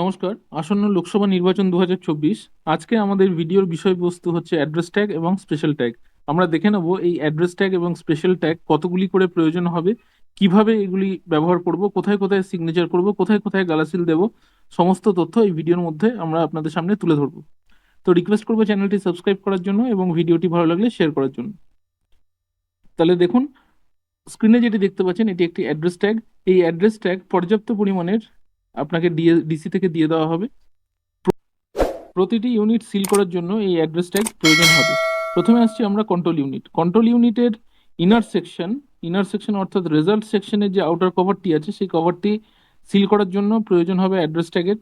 নমস্কার, আসন্ন লোকসভা নির্বাচন দু হাজার চব্বিশ। আজকে আমাদের ভিডিওর বিষয়বস্তু হচ্ছে অ্যাড্রেস ট্যাগ এবং স্পেশাল ট্যাগ। আমরা দেখে নেব এই অ্যাড্রেস ট্যাগ এবং স্পেশাল ট্যাগ কতগুলি করে প্রয়োজন হবে, কীভাবে এগুলি ব্যবহার করব, কোথায় কোথায় সিগনেচার করব, কোথায় কোথায় গালাসিল দেব, সমস্ত তথ্য এই ভিডিওর মধ্যে আমরা আপনাদের সামনে তুলে ধরবো। তো রিকোয়েস্ট করব চ্যানেলটি সাবস্ক্রাইব করার জন্য এবং ভিডিওটি ভালো লাগলে শেয়ার করার জন্য। তাহলে দেখুন স্ক্রিনে যেটি দেখতে পাচ্ছেন, এটি একটি অ্যাড্রেস ট্যাগ। এই অ্যাড্রেস ট্যাগ পর্যাপ্ত পরিমাণের আপনাকে ডিএ ডিসি থেকে দিয়ে দেওয়া হবে। প্রতিটি ইউনিট সিল করার জন্য এই অ্যাড্রেস ট্যাগ প্রয়োজন হবে। প্রথমে আসছি আমরা কন্ট্রোল ইউনিট কন্ট্রোল ইউনিটের ইনার সেকশন ইনার সেকশন অর্থাৎ রেজাল্ট সেকশনের যে আউটার কভারটি আছে, সেই কভারটি সিল করার জন্য প্রয়োজন হবে অ্যাড্রেস ট্যাগের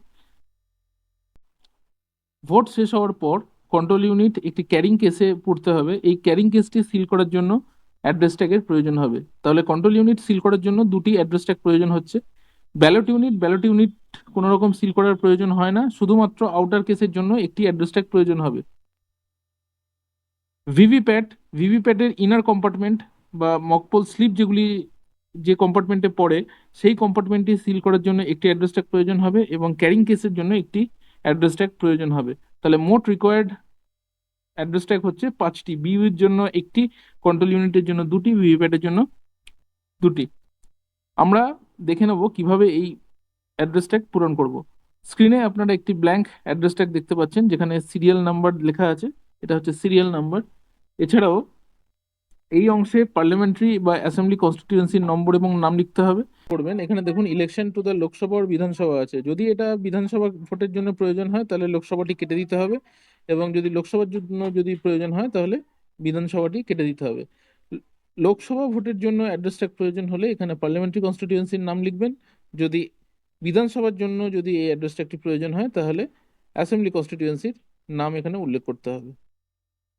ভোট শেষ হওয়ার পর কন্ট্রোল ইউনিট একটি ক্যারিং কেসে পড়তে হবে। এই ক্যারিং কেসটি সিল করার জন্য অ্যাড্রেস ট্যাগের প্রয়োজন হবে। তাহলে কন্ট্রোল ইউনিট সিল করার জন্য দুটি অ্যাড্রেস ট্যাগ প্রয়োজন হচ্ছে। ব্যালট ইউনিট ব্যালট ইউনিট কোনো রকম সিল করার প্রয়োজন হয় না, শুধুমাত্র আউটার কেসের জন্য একটি অ্যাড্রেস ট্যাগ প্রয়োজন হবে। ভিভিপ্যাট ভিভিপ্যাটের ইনার কম্পার্টমেন্ট বা মকপোল স্লিপ যেগুলি যে কম্পার্টমেন্টে পড়ে, সেই কম্পার্টমেন্টটি সিল করার জন্য একটি অ্যাড্রেস ট্যাগ প্রয়োজন হবে এবং ক্যারিং কেসের জন্য একটি অ্যাড্রেস ট্যাগ প্রয়োজন হবে। তাহলে মোট রিকোয়ার্ড অ্যাড্রেস ট্যাগ হচ্ছে পাঁচটি। বিউর জন্য একটি কন্ট্রোল ইউনিটের জন্য দুটি ভিভিপ্যাটের জন্য দুটি। আমরা দেখে নেব কীভাবে এই অ্যাড্রেস ট্যাগ পূরণ করব। স্ক্রিনে আপনারা একটি ব্ল্যাঙ্ক অ্যাড্রেস ট্যাগ দেখতে পাচ্ছেন, যেখানে সিরিয়াল নাম্বার লেখা আছে, এটা হচ্ছে সিরিয়াল নাম্বার এছাড়াও এই অংশে পার্লামেন্টারি বা অ্যাসেম্বলি কনস্টিটিউয়েন্সির নম্বর এবং নাম লিখতে হবে। করবেন। এখানে দেখুন ইলেকশন টু দ্য লোকসভা আর বিধানসভা আছে। যদি এটা বিধানসভা ভোটের জন্য প্রয়োজন হয়, তাহলে লোকসভাটি কেটে দিতে হবে। এবং যদি লোকসভার জন্য যদি প্রয়োজন হয়, তাহলে বিধানসভাটি কেটে দিতে হবে। লোকসভা ভোটের জন্য অ্যাড্রেস ট্যাগ প্রয়োজন হলে এখানে পার্লামেন্টারি কনস্টিটিউয়েন্সির নাম লিখবেন। যদি বিধানসভার জন্য যদি এই অ্যাড্রেস ট্যাগটি প্রয়োজন হয়, তাহলে অ্যাসেম্বলি কনস্টিটিউয়েন্সির নাম এখানে উল্লেখ করতে হবে।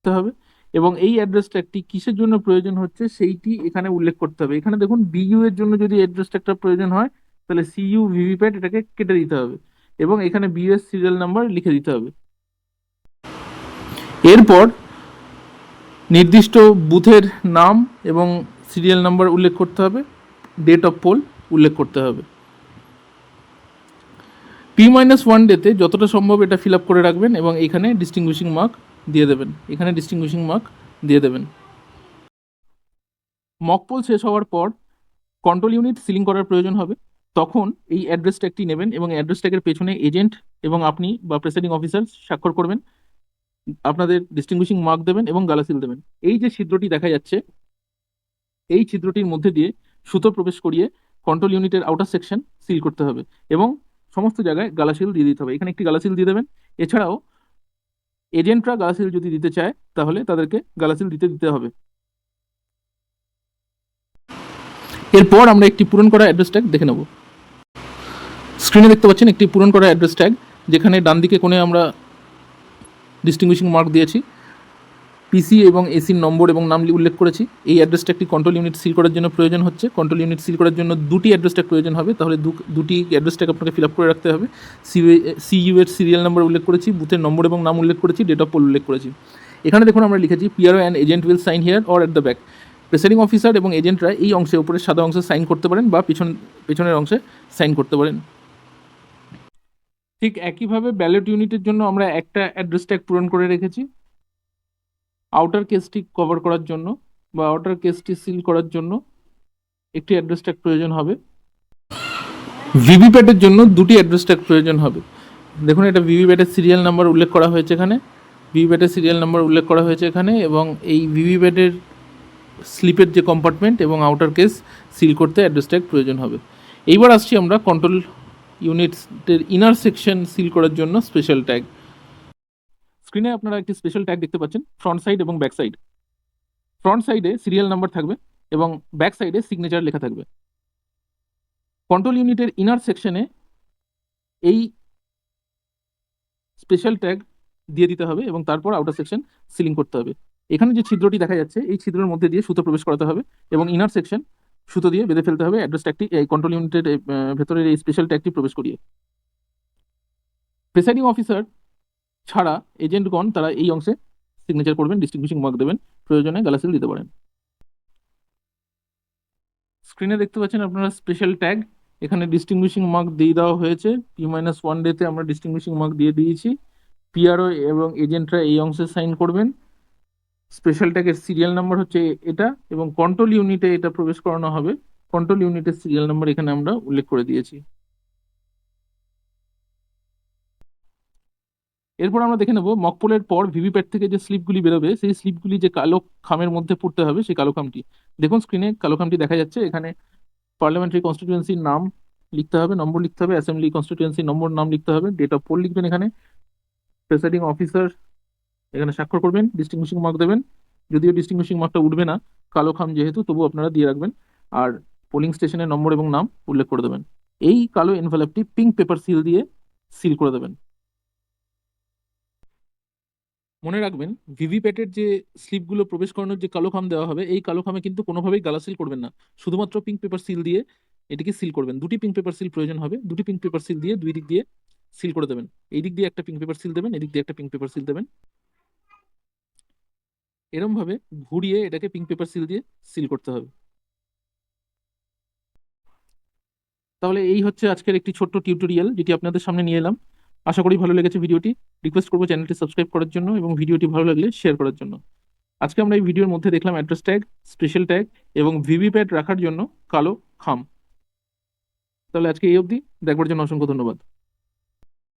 হবে। এবং এই অ্যাড্রেস ট্যাগটি কিসের জন্য প্রয়োজন হচ্ছে, সেইটি এখানে উল্লেখ করতে হবে। এখানে দেখুন বিইউ এর জন্য যদি অ্যাড্রেস ট্যাগটা প্রয়োজন হয়, তাহলে সিইউ ভিভিপ্যাট এটাকে কেটে দিতে হবে। এবং এখানে বিএস সিরিয়াল নাম্বার লিখে দিতে হবে। এরপর নির্দিষ্ট বুথের নাম এবং সিরিয়াল নাম্বার উল্লেখ করতে হবে ডেট অফ পোল উল্লেখ করতে হবে। পি মাইনাস ওয়ান ডেতে যতটা সম্ভব এটা ফিল আপ করে রাখবেন এবং এখানে ডিস্টিংগুইশিং মার্ক দিয়ে দেবেন। এখানে ডিস্টিংগুইশিং মার্ক দিয়ে দেবেন। মক পোল শেষ হওয়ার পর কন্ট্রোল ইউনিট সিলিং করার প্রয়োজন হবে। তখন এই অ্যাড্রেস ট্যাগটি নেবেন এবং অ্যাড্রেস ট্যাগের পেছনে এজেন্ট এবং আপনি বা প্রেসাইডিং অফিসার স্বাক্ষর করবেন। আপনাদের ডিস্টিংগুইশিং মার্ক দেবেন এবং গালাসিল দেবেন। এই যে ছিদ্রটি দেখা যাচ্ছে, এই ছিদ্রটির মধ্যে দিয়ে সুতো প্রবেশ করিয়ে কন্ট্রোল ইউনিটের আউটার সেকশন সিল করতে হবে এবং সমস্ত জায়গায় গালাসিল দিয়ে দিতে হবে। এখানে একটি গালাসিল দিয়ে দেবেন। এছাড়াও এজেন্টরা গালাসিল যদি দিতে চায়, তাহলে তাদেরকে গালাসিল দিতে দিতে হবে। এরপর আমরা একটি পূরণ করা অ্যাড্রেস ট্যাগ দেখে নেব। স্ক্রিনে দেখতে পাচ্ছেন একটি পূরণ করা অ্যাড্রেস ট্যাগ যেখানে ডান দিকে কোণে আমরা ডিস্টিংগুইশিং মার্ক দিয়েছি। পিসি এবং এসির নম্বর এবং নাম উল্লেখ করেছি। এই অ্যাড্রেসটা একটি কন্ট্রোল ইউনিট সিল করার জন্য প্রয়োজন হচ্ছে। কন্ট্রোল ইউনিট সিল করার জন্য দুটি অ্যাড্রেসটা প্রয়োজন হবে। তাহলে দুটি অ্যাড্রেসটাকে আপনাকে ফিল আপ করে রাখতে হবে। সিইউ এর সিরিয়াল নাম্বার উল্লেখ করেছি বুথের নম্বর এবং নাম উল্লেখ করেছি ডেট অফ পোল উল্লেখ করেছি। এখানে দেখুন আমরা লিখেছি PRO and agent will sign here or at the back presiding officer এবং এজেন্টরা এই অংশে উপরে সাদা অংশে সাইন করতে পারেন বা পিছন পেছনের অংশে সাইন করতে পারেন। ঠিক একইভাবে ব্যালট ইউনিটের জন্য আমরা একটা অ্যাড্রেস ট্যাগ পূরণ করে রেখেছি। আউটার কেসটি কভার করার জন্য বা আউটার কেসটি সিল করার জন্য একটি অ্যাড্রেস ট্যাগ প্রয়োজন হবে। ভিভিপ্যাটের জন্য দুটি অ্যাড্রেস ট্যাগ প্রয়োজন হবে। দেখুন, এটা ভিভিপ্যাটের সিরিয়াল নাম্বার উল্লেখ করা হয়েছে এখানে। ভিভিপ্যাটের সিরিয়াল নাম্বার উল্লেখ করা হয়েছে এখানে এবং এই ভিভিপ্যাটের স্লিপের যে কম্পার্টমেন্ট এবং আউটার কেস সিল করতে অ্যাড্রেস ট্যাগ প্রয়োজন হবে। এইবার আসছি আমরা কন্ট্রোল ইউনিটের ইনার সেকশন সিল করার জন্য স্পেশাল ট্যাগ স্ক্রিনে আপনারা একটি স্পেশাল ট্যাগ দেখতে পাচ্ছেন ফ্রন্ট সাইড এবং ব্যাক সাইড ফ্রন্ট সাইডে সিরিয়াল নাম্বার থাকবে এবং ব্যাক সাইডে সিগনেচার লেখা থাকবে। কন্ট্রোল ইউনিটের ইনার সেকশনে এই স্পেশাল ট্যাগ দিয়ে দিতে হবে এবং তারপর আউটার সেকশন সিলিং করতে হবে। এখানে যে ছিদ্রটি দেখা যাচ্ছে, এই ছিদ্রের মধ্যে দিয়ে সুতো প্রবেশ করাতে হবে এবং ইনার সেকশন সুতো দিয়ে বেঁধে ফেলতে হবে অ্যাড্রেস ট্যাগটি এই কন্ট্রোল ইউনিটের ভেতরের এই স্পেশাল ট্যাগটি প্রবেশ করিয়ে। প্রেসাইডিং অফিসার ছাড়া এজেন্টগণ তারা এই অংশে সিগনেচার করবেন ডিস্ট্রিবিউশন মার্ক দেবেন, প্রয়োজনে গালাসিল দিতে পারেন। স্ক্রিনে দেখতে পাচ্ছেন আপনারা স্পেশাল ট্যাগ এখানে ডিস্টিংগুইশিং মার্ক দিয়ে দেওয়া হয়েছে পি মাইনাস ওয়ান ডেতে আমরা ডিস্টিংগুইশিং মার্ক দিয়ে দিয়েছি। পিআরও এবং এজেন্টরা এই অংশে সাইন করবেন। স্পেশাল ট্যাগের সিরিয়াল নাম্বার হচ্ছে এটা এবং কন্ট্রোল ইউনিটে এটা প্রবেশ করানো হবে। কন্ট্রোল ইউনিটের সিরিয়াল নাম্বার এখানে আমরা উল্লেখ করে দিয়েছি। এরপর আমরা দেখে নেব মকপোলের পর ভিভিপ্যাট থেকে যে স্লিপগুলি বেরোবে, সেই স্লিপগুলি যে কালো খামের মধ্যে পড়তে হবে, সেই কালো খামটি। দেখুন স্ক্রিনে কালো খামটি দেখা যাচ্ছে, এখানে পার্লামেন্টারি কনস্টিটিউয়েন্সির নাম লিখতে হবে, নম্বর লিখতে হবে অ্যাসেম্বলি কনস্টিটিউয়েন্সির নম্বর নাম লিখতে হবে ডেট অফ পোল লিখবেন এখানে। প্রেসাইডিং অফিসার এখানে স্বাক্ষর করবেন ডিস্টিংগুইশিং মার্ক দেবেন। যদিও ডিস্টিংগুইশিং মার্কটা উঠবে না, কালো খাম যেহেতু তবু আপনারা দিয়ে রাখবেন। আর পোলিং স্টেশনের নম্বর এবং নাম উল্লেখ করে দেবেন। এই কালো এনভেলপটি পিঙ্ক পেপার সিল দিয়ে সিল করে দেবেন। মনে রাখবেন ভিভিপ্যাটের যে স্লিপগুলো প্রবেশ করানোর যে কালো খাম দেওয়া হবে, এই কালো খামে কিন্তু কোনোভাবেই গালা সিল করবেন না। শুধুমাত্র পিঙ্ক পেপার সিল দিয়ে এটিকে সিল করবেন। দুটি পিঙ্ক পেপার সিল প্রয়োজন হবে, দুটি পিঙ্ক পেপার সিল দিয়ে দুই দিক দিয়ে সিল করে দেবেন। এই দিক দিয়ে একটা পিঙ্ক পেপার সিল দেবেন, এদিক দিয়ে একটা পিঙ্ক পেপার সিল দেবেন। এরম ভাবে ঘুরিয়ে এটাকে পিঙ্ক পেপার সিল দিয়ে সিল করতে হবে। তাহলে এই হচ্ছে আজকের একটি ছোট্ট টিউটোরিয়াল যেটি আপনাদের সামনে নিয়ে এলাম। আশা করি ভালো লেগেছে ভিডিওটি। রিকোয়েস্ট করব চ্যানেলটি সাবস্ক্রাইব করার জন্য এবং ভিডিওটি ভালো লাগলে শেয়ার করার জন্য। আজকে আমরা এই ভিডিওর মধ্যে দেখলাম অ্যাড্রেস ট্যাগ স্পেশাল ট্যাগ এবং ভিভিপ্যাট রাখার জন্য কালো খাম। তাহলে আজকে এই অবধি। দেখবার জন্য অসংখ্য ধন্যবাদ।